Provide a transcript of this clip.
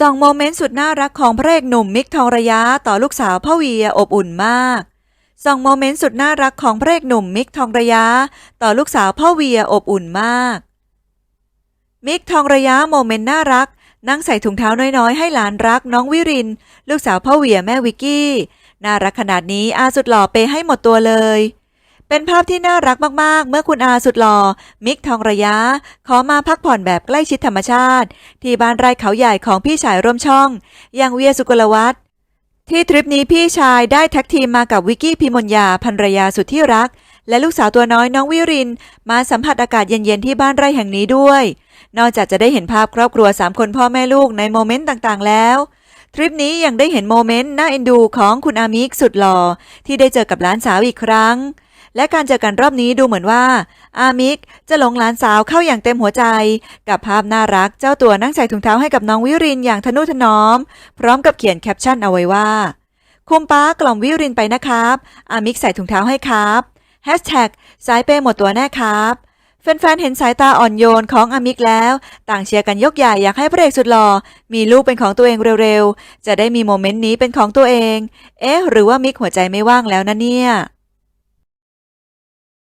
สองโมเมนต์สุดน่ารักของพระเอกหนุ่มมิกทองระยะต่อลูกสาวพ่อเวียอบอุ่นมากสองโมเมนต์สุดน่ารักของพระเอกหนุ่มมิกทองระยะต่อลูกสาวพ่อเวียอบอุ่นมาก มิกทองระยะโมเมนต์น่ารัก นั่งใส่ถุงเท้าน้อยๆ ให้หลานรักน้องวิริน ลูกสาวพ่อเวียแม่วิกกี้ น่ารักขนาดนี้อาสุดหล่อเปย์ให้หมดตัวเลย เป็นภาพที่น่ารักมากๆ เมื่อคุณอาสุดหล่อ มิกทองระยะ ขอมาพักผ่อนแบบใกล้ชิดธรรมชาติ ที่บ้านไร่เขาใหญ่ของพี่ชายร่วมช่อง อย่างเวียสุกลวัฒน์ที่ทริปนี้พี่ชายได้แท็กทีมมากับวิกกี้พิมลยาภรรยาสุดที่รัก และลูกสาวตัวน้อยน้องวิริน มาสัมผัสอากาศเย็นๆที่บ้านไร่แห่งนี้ด้วย นอกจากจะได้เห็นภาพครอบครัว 3 คนพ่อแม่ลูกในโมเมนต์ต่างๆ แล้วทริปนี้ยังได้เห็นโมเมนต์น่าเอ็นดูของคุณอามิกสุดหล่อที่ได้เจอกับหลานสาวอีกครั้ง และการเจอกันรอบนี้ดูเหมือนว่า อามิกจะหลงหลานสาวเข้าอย่างเต็มหัวใจ กับภาพน่ารักเจ้าตัวนั่งใส่ถุงเท้าให้กับน้องวิรินอย่างทนุถนอม พร้อมกับเขียนแคปชั่นเอาไว้ว่าคุมป้ากล่อมวิรินไปนะครับ อามิกใส่ถุงเท้าให้ครับแฮชแท็กสายเปย์หมดตัวแน่ครับแฟนๆ เห็นสายตาอ่อนโยนของอามิกแล้ว ต่างเชียร์กันยกใหญ่อยากให้พระเอกสุดหล่อมีลูกเป็นของตัวเองเร็วๆ จะได้มีโมเมนต์นี้เป็นของตัวเอง เอ๊ะ หรือว่ามิกหัวใจไม่ว่างแล้วนะเนี่ย